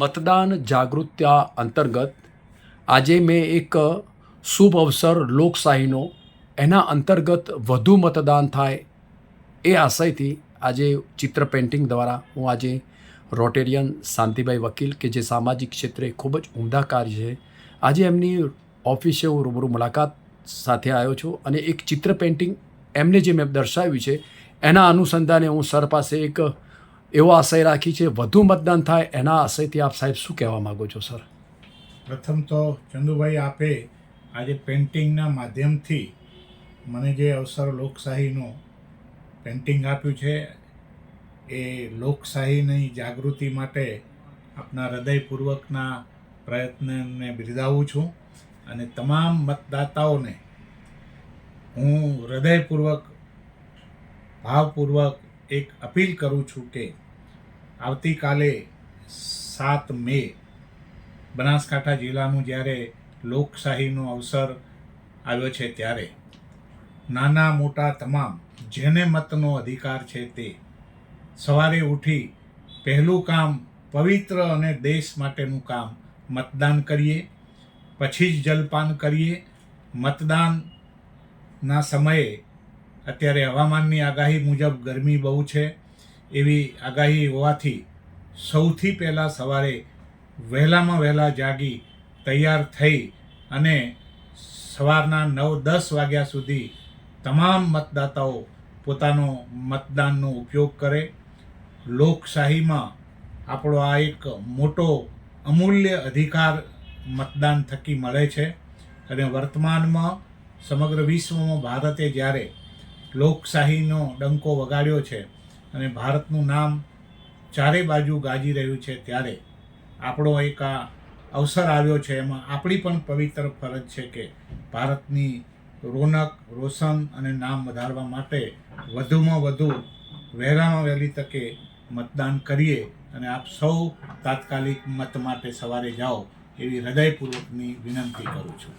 મતદાન જાગૃતતા અંતર્ગત આજે મેં એક શુભ અવસર લોકશાહીનો એના અંતર્ગત વધુ મતદાન થાય એ આશયથી આજે ચિત્ર પેઇન્ટિંગ દ્વારા હું આજે રોટેરિયન શાંતિભાઈ વકીલ કે જે સામાજિક ક્ષેત્રે ખૂબ જ ઉમદા કાર્ય છે, આજે એમની ઓફિસે હું રૂબરૂ મુલાકાત સાથે આવ્યો છું અને એક ચિત્ર પેઇન્ટિંગ એમને જે મેં દર્શાવ્યું છે, એના અનુસંધાને હું સર પાસે એક એવો આશય રાખી છે, વધુ મતદાન થાય એના આશયથી આપ સાહેબ શું કહેવા માગો છો, સર? પ્રથમ તો ચંદુભાઈ આપે આજે પેઇન્ટિંગના માધ્યમથી મને જે અવસર લોકશાહીનું પેઇન્ટિંગ આપ્યું છે, એ લોકશાહીની જાગૃતિ માટે આપના હૃદયપૂર્વકના પ્રયત્નને બિરદાવું છું અને તમામ મતદાતાઓને હું હૃદયપૂર્વક, ભાવપૂર્વક એક અપીલ કરું છું કે આવતીકાલે સાત મે બનાસકાંઠા જિલ્લાનું જ્યારે લોકશાહીનો અવસર આવ્યો છે ત્યારે નાના મોટા તમામ જેને મતનો અધિકાર છે તે સવારે ઉઠી પહેલું કામ પવિત્ર અને દેશ માટેનું કામ મતદાન કરીએ, પછી જ જલપાન કરીએ. મતદાનના સમયે અત્યારે હવામાનની આગાહી મુજબ ગરમી બહુ છે. એવી આગાહી હોવાથી સૌથી પહેલાં સવારે વહેલામાં વહેલા જાગી તૈયાર થઈ અને સવારના નવ દસ વાગ્યા સુધી તમામ મતદાતાઓ પોતાનો મતદાનનો ઉપયોગ કરે. લોકશાહીમાં આપણો આ એક મોટો અમૂલ્ય અધિકાર મતદાન થકી મળે છે અને વર્તમાનમાં સમગ્ર વિશ્વમાં ભારતે જ્યારે લોકશાહીનો ડંકો વગાડ્યો છે અને ભારતનું નામ ચારે બાજુ ગાજી રહ્યું છે ત્યારે આપણો એક આ અવસર આવ્યો છે. એમાં આપણી પણ પવિત્ર ફરજ છે કે ભારતની રોનક, રોશન અને નામ વધારવા માટે વધુમાં વધુ વહેલામાં વહેલી તકે મતદાન કરીએ અને આપ સૌ તાત્કાલિક મત માટે સવારે જાઓ એવી હૃદયપૂર્વકની વિનંતી કરું છું.